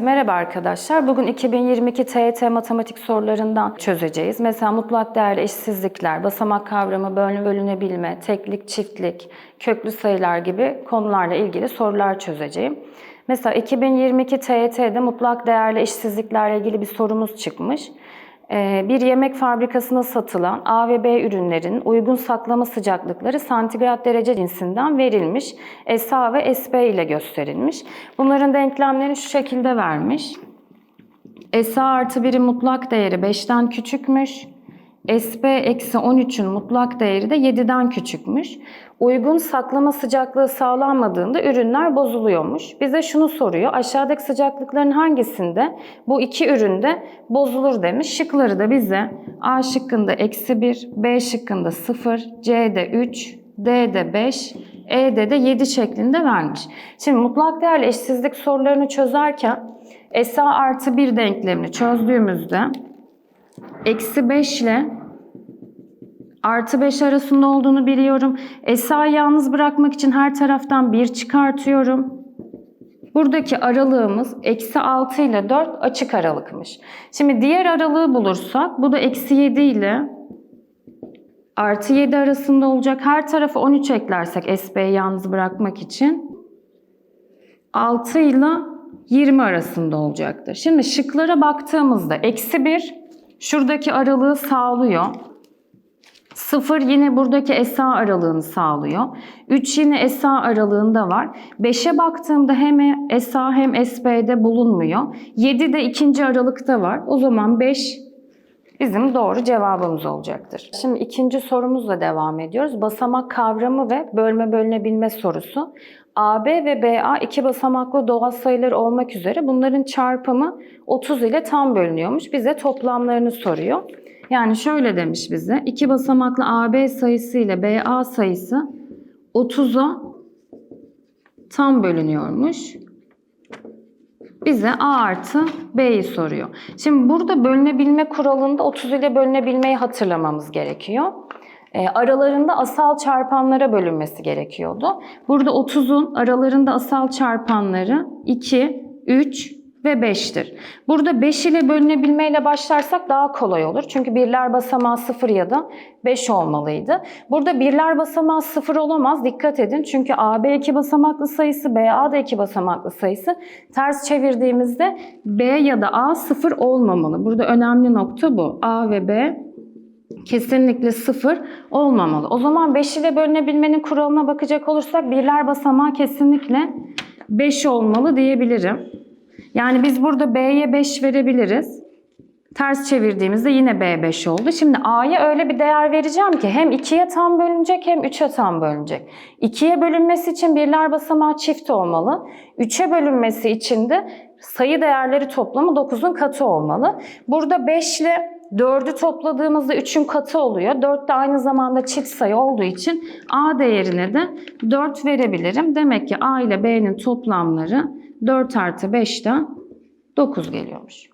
Merhaba arkadaşlar. Bugün 2022 TYT matematik sorularından çözeceğiz. Mesela mutlak değerli eşsizlikler, basamak kavramı, bölüne bölünebilme, teklik, çiftlik, köklü sayılar gibi konularla ilgili sorular çözeceğim. Mesela 2022 TYT'de mutlak değerli eşsizliklerle ilgili bir sorumuz çıkmış. Ee, Bir yemek fabrikasına satılan A ve B ürünlerin uygun saklama sıcaklıkları santigrat derece cinsinden verilmiş. SA ve SB ile gösterilmiş. Bunların denklemlerini şu şekilde vermiş. SA artı 1'in mutlak değeri 5'ten küçükmüş. SB eksi 13'ün mutlak değeri de 7'den küçükmüş. Uygun saklama sıcaklığı sağlanmadığında ürünler bozuluyormuş. Bize şunu soruyor. Aşağıdaki sıcaklıkların hangisinde bu iki üründe bozulur demiş. Şıkları da bize A şıkkında eksi 1, B şıkkında 0, C'de 3, D'de 5, E'de de 7 şeklinde vermiş. Şimdi mutlak değerli eşsizlik sorularını çözerken SA artı 1 denklemini çözdüğümüzde eksi 5 ile artı 5 arasında olduğunu biliyorum. SA'yı yalnız bırakmak için her taraftan 1 çıkartıyorum. Buradaki aralığımız eksi 6 ile 4 açık aralıkmış. Şimdi diğer aralığı bulursak bu da eksi 7 ile artı 7 arasında olacak. Her tarafı 13 eklersek SB'yi yalnız bırakmak için 6 ile 20 arasında olacaktır. Şimdi şıklara baktığımızda eksi 1 şuradaki aralığı sağlıyor. 0 yine buradaki SA aralığını sağlıyor. 3 yine SA aralığında var. 5'e baktığımda hem SA hem SB'de bulunmuyor. 7 de ikinci aralıkta var. O zaman 5 bizim doğru cevabımız olacaktır. Şimdi ikinci sorumuzla devam ediyoruz. Basamak kavramı ve bölme bölünebilme sorusu. AB ve BA iki basamaklı doğal sayılar olmak üzere bunların çarpımı 30 ile tam bölünüyormuş. Bize toplamlarını soruyor. Yani şöyle demiş bize. iki basamaklı AB sayısı ile BA sayısı 30'a tam bölünüyormuş. Bize A artı B'yi soruyor. Şimdi burada bölünebilme kuralında 30 ile bölünebilmeyi hatırlamamız gerekiyor. E, aralarında asal çarpanlara bölünmesi gerekiyordu. Burada 30'un aralarında asal çarpanları 2, 3 ve 5'tir. Burada 5 ile bölünebilmeyle başlarsak daha kolay olur. Çünkü birler basamağı 0 ya da 5 olmalıydı. Burada birler basamağı 0 olamaz. Dikkat edin. Çünkü AB iki basamaklı sayısı, BA da iki basamaklı sayısı. Ters çevirdiğimizde B ya da A 0 olmamalı. Burada önemli nokta bu. A ve B kesinlikle 0 olmamalı. O zaman 5 ile bölünebilmenin kuralına bakacak olursak birler basamağı kesinlikle 5 olmalı diyebilirim. Yani biz burada B'ye 5 verebiliriz. Ters çevirdiğimizde yine B 5 oldu. Şimdi A'ya öyle bir değer vereceğim ki hem 2'ye tam bölünecek hem 3'e tam bölünecek. 2'ye bölünmesi için birler basamağı çift olmalı. 3'e bölünmesi için de sayı değerleri toplamı 9'un katı olmalı. Burada 5 ile 4'ü topladığımızda 3'ün katı oluyor. 4 de aynı zamanda çift sayı olduğu için A değerine de 4 verebilirim. Demek ki A ile B'nin toplamları 4 artı 5'ten 9 geliyormuş.